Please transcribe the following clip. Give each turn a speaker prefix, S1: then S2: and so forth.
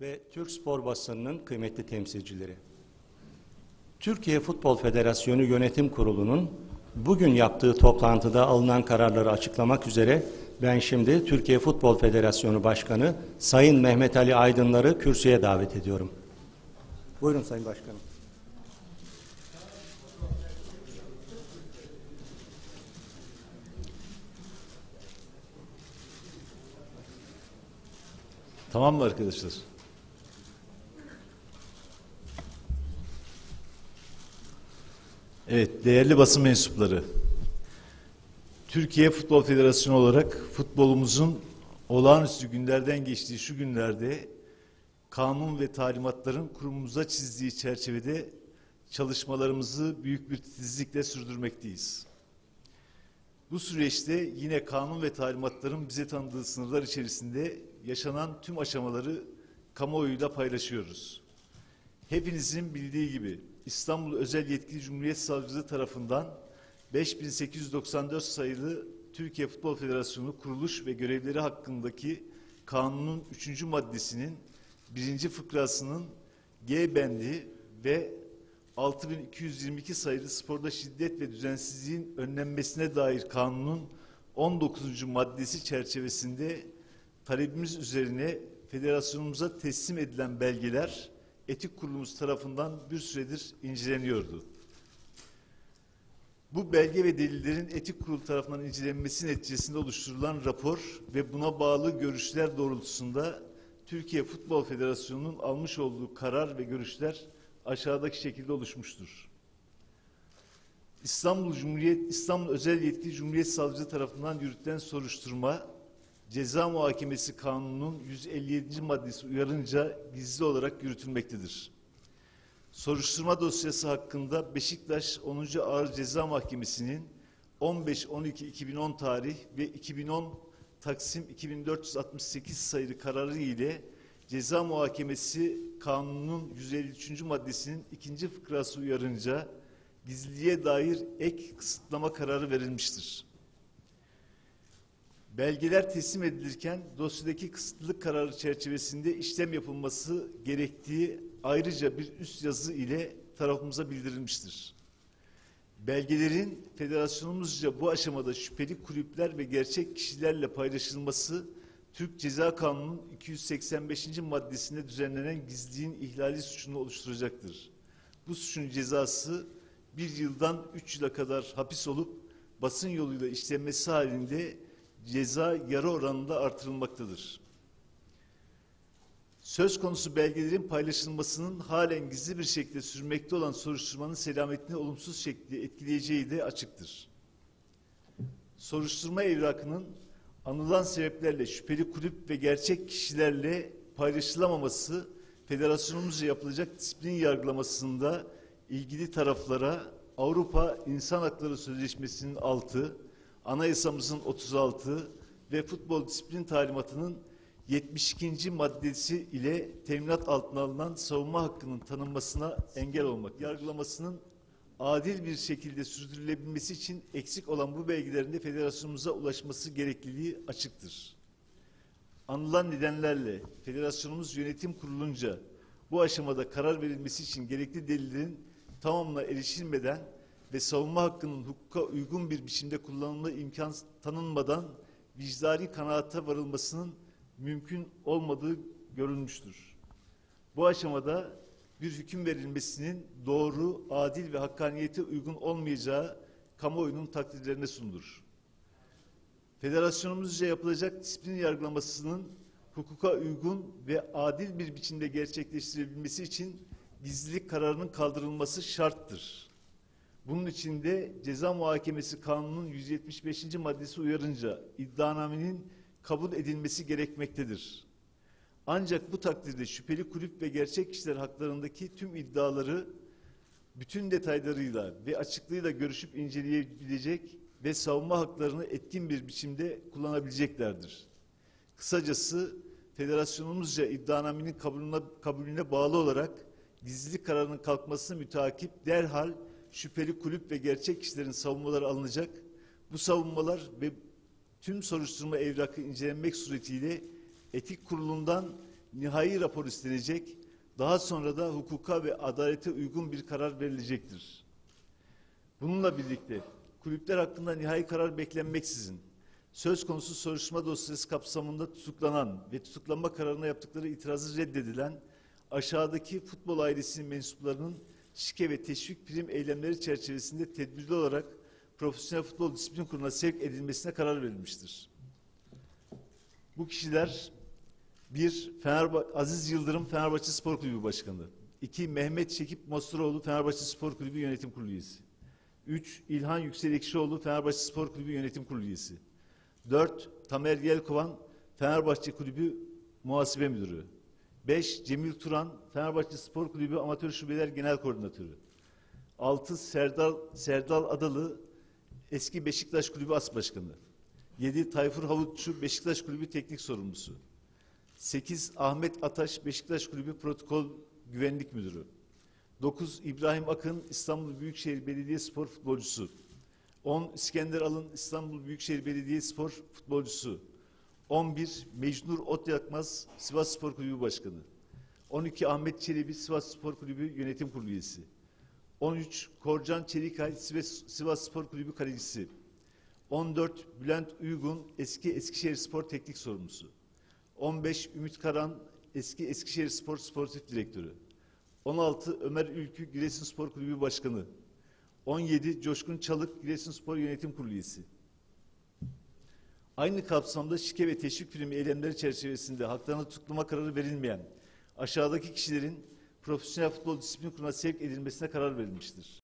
S1: ve Türk spor basınının kıymetli temsilcileri. Türkiye Futbol Federasyonu Yönetim Kurulu'nun bugün yaptığı toplantıda alınan kararları açıklamak üzere ben şimdi Türkiye Futbol Federasyonu Başkanı Sayın Mehmet Ali Aydınlar'ı kürsüye davet ediyorum. Buyurun Sayın Başkanım.
S2: Tamam mı arkadaşlar? Evet, değerli basın mensupları. Türkiye Futbol Federasyonu olarak futbolumuzun olağanüstü günlerden geçtiği şu günlerde kanun ve talimatların kurumumuza çizdiği çerçevede çalışmalarımızı büyük bir titizlikle sürdürmekteyiz. Bu süreçte yine kanun ve talimatların bize tanıdığı sınırlar içerisinde yaşanan tüm aşamaları kamuoyuyla paylaşıyoruz. Hepinizin bildiği gibi İstanbul Özel Yetkili Cumhuriyet Savcılığı tarafından 5894 sayılı Türkiye Futbol Federasyonu kuruluş ve görevleri hakkındaki kanunun 3. maddesinin birinci fıkrasının G bendi ve 6222 sayılı sporda şiddet ve düzensizliğin önlenmesine dair kanunun 19. maddesi çerçevesinde talebimiz üzerine federasyonumuza teslim edilen belgeler etik kurulumuz tarafından bir süredir inceleniyordu. Bu belge ve delillerin etik kurul tarafından incelenmesi neticesinde oluşturulan rapor ve buna bağlı görüşler doğrultusunda Türkiye Futbol Federasyonu'nun almış olduğu karar ve görüşler aşağıdaki şekilde oluşmuştur. İstanbul Cumhuriyet İstanbul Özel Yetkili Cumhuriyet Savcılığı tarafından yürütülen soruşturma Ceza Muhakemesi Kanunu'nun 157. maddesi uyarınca gizli olarak yürütülmektedir. Soruşturma dosyası hakkında Beşiktaş 10. Ağır Ceza Mahkemesi'nin 15-12-2010 tarih ve 2010 Taksim 2468 sayılı kararı ile Ceza Muhakemesi Kanunu'nun 153. maddesinin ikinci fıkrası uyarınca gizliliğe dair ek kısıtlama kararı verilmiştir. Belgeler teslim edilirken dosyadaki kısıtlılık kararı çerçevesinde işlem yapılması gerektiği ayrıca bir üst yazı ile tarafımıza bildirilmiştir. Belgelerin federasyonumuzca bu aşamada şüpheli kulüpler ve gerçek kişilerle paylaşılması Türk Ceza Kanunu'nun 285. maddesinde düzenlenen gizliliğin ihlali suçunu oluşturacaktır. Bu suçun cezası bir yıldan üç yıla kadar hapis olup basın yoluyla işlenmesi halinde ceza yarı oranında artırılmaktadır. Söz konusu belgelerin paylaşılmasının halen gizli bir şekilde sürmekte olan soruşturmanın selametini olumsuz şekilde etkileyeceği de açıktır. Soruşturma evrakının anılan sebeplerle şüpheli kulüp ve gerçek kişilerle paylaşılamaması federasyonumuzca yapılacak disiplin yargılamasında ilgili taraflara Avrupa İnsan Hakları Sözleşmesi'nin altı, Anayasamızın 36 ve Futbol Disiplin Talimatı'nın 72. maddesi ile teminat altına alınan savunma hakkının tanınmasına engel olmak, yargılamasının adil bir şekilde sürdürülebilmesi için eksik olan bu belgelerin de federasyonumuza ulaşması gerekliliği açıktır. Anılan nedenlerle federasyonumuz yönetim kurulunca bu aşamada karar verilmesi için gerekli delillerin tamamına erişilmeden ve savunma hakkının hukuka uygun bir biçimde kullanılma imkan tanınmadan vicdari kanaate varılmasının mümkün olmadığı görülmüştür. Bu aşamada bir hüküm verilmesinin doğru, adil ve hakkaniyete uygun olmayacağı kamuoyunun takdirlerine sunulur. Federasyonumuzca yapılacak disiplin yargılamasının hukuka uygun ve adil bir biçimde gerçekleştirebilmesi için gizlilik kararının kaldırılması şarttır. Bunun için de ceza muhakemesi kanunun 175. maddesi uyarınca iddianamenin kabul edilmesi gerekmektedir. Ancak bu takdirde şüpheli kulüp ve gerçek kişiler haklarındaki tüm iddiaları bütün detaylarıyla ve açıklığıyla görüşüp inceleyebilecek ve savunma haklarını etkin bir biçimde kullanabileceklerdir. Kısacası federasyonumuzca iddianamenin kabulüne, kabulüne bağlı olarak gizlilik kararının kalkmasını mütakip derhal şüpheli kulüp ve gerçek kişilerin savunmaları alınacak. Bu savunmalar ve tüm soruşturma evrakı incelenmek suretiyle etik kurulundan nihai rapor istenecek. Daha sonra da hukuka ve adalete uygun bir karar verilecektir. Bununla birlikte kulüpler hakkında nihai karar beklenmeksizin söz konusu soruşturma dosyası kapsamında tutuklanan ve tutuklanma kararına yaptıkları itirazı reddedilen aşağıdaki futbol ailesinin mensuplarının şike ve teşvik prim eylemleri çerçevesinde tedbirli olarak Profesyonel Futbol Disiplin Kurulu'na sevk edilmesine karar verilmiştir. Bu kişiler bir Fenerba Aziz Yıldırım Fenerbahçe Spor Kulübü Başkanı. 2. Mehmet Şekip Mosturoğlu Fenerbahçe Spor Kulübü Yönetim Kurulu üyesi. 3. İlhan Yüksel Ekşioğlu Fenerbahçe Spor Kulübü Yönetim Kurulu üyesi. 4. Tamer Yelkovan Fenerbahçe Kulübü Muhasebe Müdürü. 5. Cemil Turan Fenerbahçe Spor Kulübü Amatör Şubeler Genel Koordinatörü. 6. Serdal, Serdal Adalı Eski Beşiktaş Kulübü As Başkanı. 7. Tayfur Havutçu Beşiktaş Kulübü Teknik Sorumlusu. 8. Ahmet Ataş Beşiktaş Kulübü Protokol Güvenlik Müdürü. 9. İbrahim Akın İstanbul Büyükşehir Belediye Spor Futbolcusu. 10. İskender Alın İstanbul Büyükşehir Belediye Spor Futbolcusu. 11. Mecnur Otyakmaz Sivas Spor Kulübü Başkanı. 12. Ahmet Çelebi Sivas Spor Kulübü Yönetim Kurulu üyesi. 13. Korcan Çelikay Sivas, Spor Kulübü kalecisi. 14. Bülent Uygun eski Eskişehir Spor Teknik Sorumlusu. 15. Ümit Karan eski Eskişehir Spor Sportif Direktörü. 16. Ömer Ülkü Giresunspor Kulübü Başkanı. 17. Coşkun Çalık Giresunspor Yönetim Kurulu üyesi. Aynı kapsamda şike ve teşvik primi eylemleri çerçevesinde haklarına tutuklama kararı verilmeyen aşağıdaki kişilerin Profesyonel Futbol Disiplin Kurulu'na sevk edilmesine karar verilmiştir.